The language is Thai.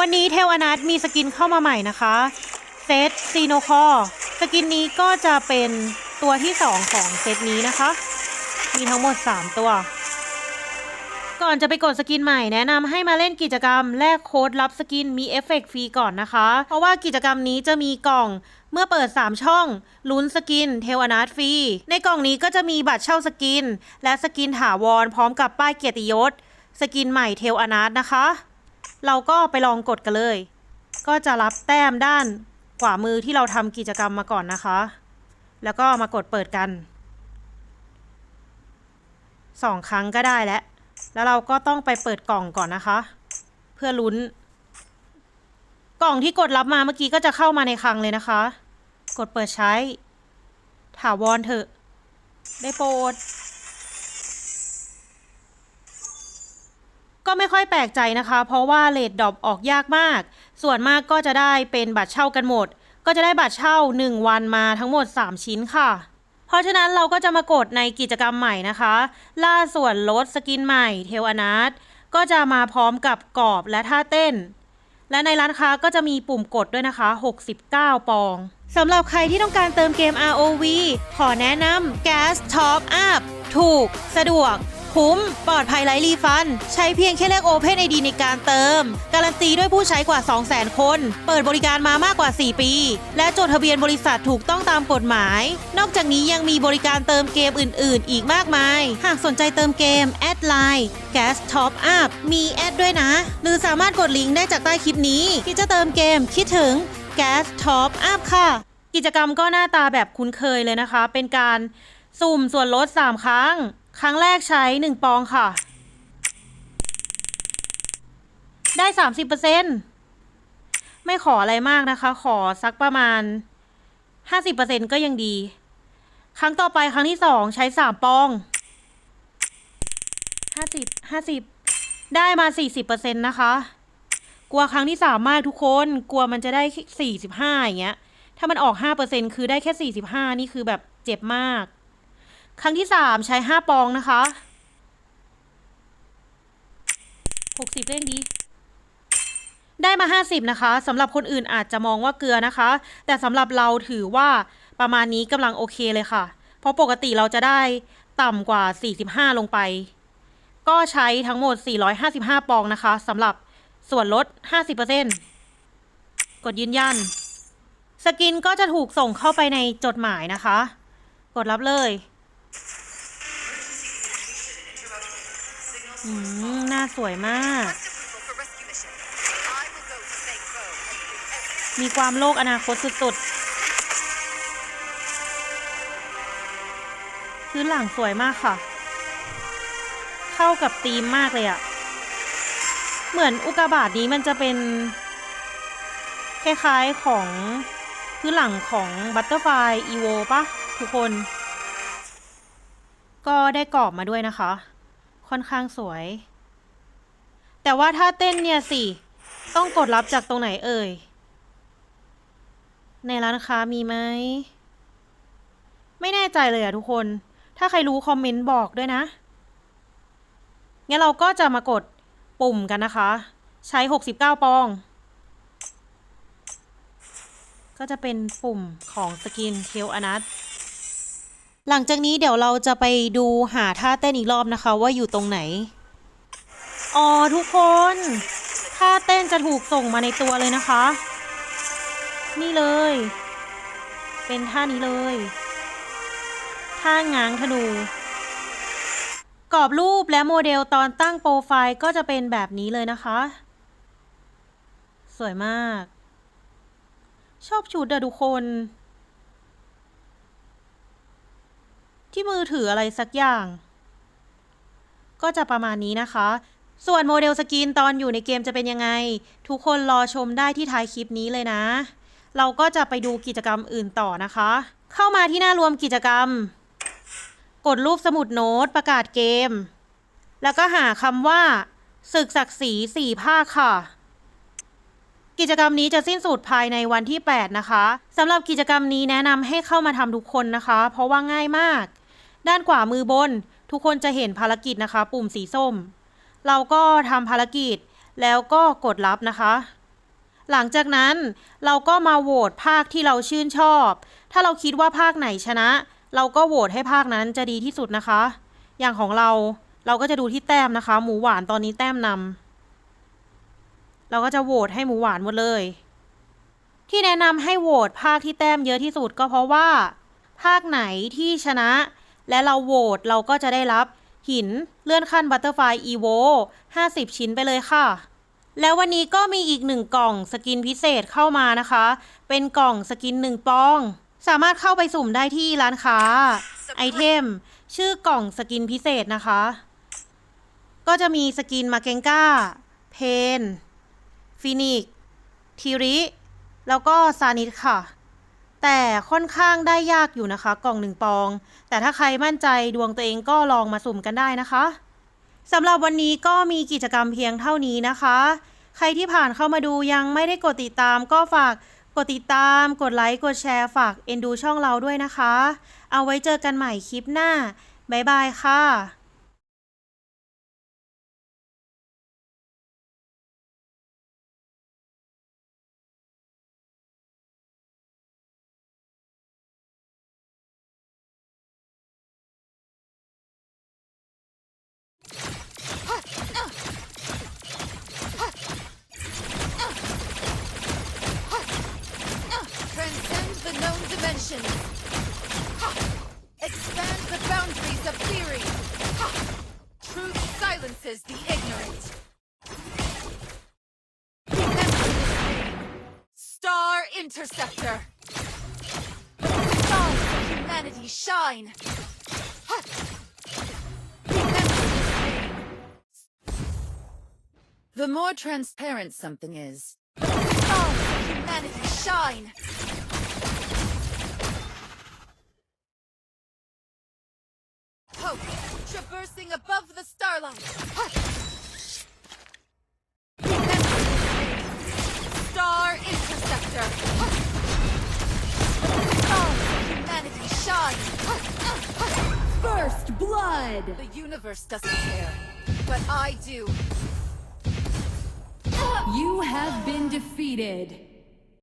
วันนี้เทวอนัทมีสกินเข้ามาใหม่นะคะเซตซีโนคอสกินนี้ก็จะเป็นตัวที่ 2 ของเซตนี้นะคะ มีทั้งหมด 3 ตัว ก่อนจะไปกดสกินใหม่แนะนำให้มาเล่นกิจกรรมแลกโค้ดรับสกินมีเอฟเฟกต์ฟรีก่อนนะคะ เพราะว่ากิจกรรมนี้จะมีกล่องเมื่อเปิด 3 ช่องลุ้นสกินเทวอนาทฟรีในกล่องนี้ก็จะมีบัตรเช่าสกิน และสกินถาวรพร้อมกับป้ายเกียรติยศ สกินใหม่เทวอนาทนะคะ เราก็ไปลองกดกันเลย ก็จะรับแต้มด้านขวามือที่เราทำกิจกรรมมาก่อนนะคะ แล้วก็มากดเปิดกันสองครั้งก็ได้แล้ว แล้วเราก็ต้องไปเปิดกล่องก่อนนะคะ เพื่อลุ้น กล่องที่กดรับมาเมื่อกี้ก็จะเข้ามาในคลังเลยนะคะ กดเปิดใช้ ถาวรเถอะ ได้โปรด ก็ไม่ค่อยแปลกใจนะคะ เพราะว่าเลดดรอปออกยากมาก ส่วนมากก็จะได้เป็นบัตรเช่ากันหมด ก็จะได้บัตรเช่า 1 วันมาทั้งหมด 3 ชิ้นค่ะ เพราะฉะนั้นเราก็จะมากดในกิจกรรมใหม่นะคะ ล่าส่วนลดสกินใหม่เทวอนาทก็จะมาพร้อมกับกรอบและท่าเต้น และในร้านค้าก็จะมีปุ่มกดด้วยนะคะ 69 ปองสำหรับใครที่ต้องการเติมเกม ROV ขอแนะนำ Gas Top Up ถูก สะดวก คุ้ม ปลอดภัยไร้รีฟัน ใช้เพียงแค่เลข Open ID ในการเติม การันตีด้วยผู้ใช้กว่า 200,000 คน เปิดบริการมามากกว่า 4 ปี และจดทะเบียนบริษัทถูกต้องตามกฎหมาย นอกจากนี้ยังมีบริการเติมเกมอื่น ๆ อีกมากมาย หากสนใจเติมเกม แอดไลน์ Gas Top Up มีแอดด้วยนะ หรือสามารถกดลิงก์ได้จากใต้คลิปนี้ ที่จะเติมเกมคิดถึง Gas Top Up ค่ะ กิจกรรมก็หน้าตาแบบคุ้นเคยเลยนะคะ เป็นการสุ่มส่วนลด 3 ครั้ง ครั้งแรกใช้ 1 ปองค่ะ ได้ 30%ไม่ขออะไรมากนะคะ ขอสักประมาณ 50%ก็ยังดี ครั้งต่อไปครั้งที่ 2 ใช้ 3 ปอง 50 50 ได้มา 40%นะคะ กลัวครั้งที่ 3 มากทุกคน กลัวมันจะได้แค่45 อย่างเงี้ย ถ้ามันออก 5%คือได้แค่ 45 นี่คือแบบเจ็บมาก ครั้งที่3ใช้5ปองนะคะ60เล่นดี ได้มา50นะคะสำหรับคนอื่นอาจจะมองว่าเกลือนะคะ แต่สำหรับเราถือว่าประมาณนี้กำลังโอเคเลยค่ะ เพราะปกติเราจะได้ต่ำกว่า45ลงไป ก็ใช้ทั้งหมด455ปองนะคะสำหรับส่วนลด50%กดยืนยัน สกินก็จะถูกส่งเข้าไปในจดหมายนะคะ กดรับเลย อืมหน้าสวยมาก มีความโลกอนาคตสุดๆ พื้นหลังสวยมากค่ะ เข้ากับธีมมากเลยอะเหมือนอุกกาบาตนี้มันจะเป็น คล้ายๆของพื้นหลังของบัตเตอร์ไฟอีโวปะทุกคน ก็ได้กรอบมาด้วยนะคะ ค่อนข้างสวย แต่ว่าถ้าเต้นเนี่ยสิ ต้องกดรับจากตรงไหนเอ่ย ในร้านค้ามีไหม ไม่แน่ใจเลยอะทุกคน ถ้าใครรู้คอมเมนต์บอกด้วยนะ งั้นเราก็จะมากดปุ่มกันนะคะ ใช้ 69 ปอง ก็จะเป็นปุ่มของสกินเทลอนัท หลังจากนี้เดี๋ยวเราจะไปดูหาท่าเต้นอีกรอบนะคะ ว่าอยู่ตรงไหน อ๋อทุกคนท่าเต้นจะถูกส่งมาในตัวเลยนะคะ นี่เลย เป็นท่านี้เลยท่าง้างธนูกรอบรูปและโมเดลตอนตั้งโปรไฟล์ก็จะเป็นแบบนี้เลยนะคะ สวยมาก ชอบชุดอะทุกคน ที่มือถืออะไรสักอย่าง ก็จะประมาณนี้นะคะ ส่วนโมเดลสกินตอนอยู่ในเกมจะเป็นยังไง ทุกคนรอชมได้ที่ท้ายคลิปนี้เลยนะ เราก็จะไปดูกิจกรรมอื่นต่อนะคะ เข้ามาที่หน้ารวมกิจกรรม กดรูปสมุดโน้ตประกาศเกม แล้วก็หาคำว่าศึกศักดิ์ศรีสี่ภาคค่ะ กิจกรรมนี้จะสิ้นสุดภายในวันที่ 8 นะคะสำหรับกิจกรรมนี้แนะนำให้เข้ามาทำทุกคนนะคะ เพราะว่าง่ายมาก ด้านขวามือบน ทุกคนจะเห็นภารกิจนะคะ ปุ่มสีส้ม เราก็ทำภารกิจแล้วก็กดรับนะคะ หลังจากนั้นเราก็มาโหวตภาคที่เราชื่นชอบ ถ้าเราคิดว่าภาคไหนชนะ เราก็โหวตให้ภาคนั้นจะดีที่สุดนะคะ อย่างของเราเราก็จะดูที่แต้มนะคะ หมูหวานตอนนี้แต้มนำเราก็จะโหวตให้หมูหวานหมดเลย ที่แนะนำให้โหวตภาคที่แต้มเยอะที่สุดก็เพราะว่า ภาคไหนที่ชนะ และเราโหวตเราก็จะได้รับหินเลื่อนขั้นบัตเตอร์ไฟอีโว50 ชิ้นไปเลยค่ะ แล้ววันนี้ก็มีอีกหนึ่งกล่องสกินพิเศษเข้ามานะคะ เป็นกล่องสกินหนึ่งปอง สามารถเข้าไปสุ่มได้ที่ร้านค้า ไอเทม ชื่อกล่องสกินพิเศษนะคะ ก็จะมีสกินมาเกงก้า เพนฟินิกทีริ แล้วก็ซานิสค่ะ แต่ค่อนข้างได้ยากอยู่นะคะ กล่องหนึ่งปอง แต่ถ้าใครมั่นใจดวงตัวเองก็ลองมาสุ่มกันได้นะคะสำหรับวันนี้ก็มีกิจกรรมเพียงเท่านี้นะคะ ใครที่ผ่านเข้ามาดูยังไม่ได้กดติดตามก็ฝากกดติดตาม กดไลค์ กดแชร์ ฝากเอ็นดูช่องเราด้วยนะคะ เอาไว้เจอกันใหม่คลิปหน้า บ๊ายบายค่ะ Interceptor. The stars of humanity shine. The more transparent something is, the stars of humanity shine. Hope, traversing above the starlight. Remember. Star Interceptor. Blood! The universe doesn't care, but I do. You have been defeated.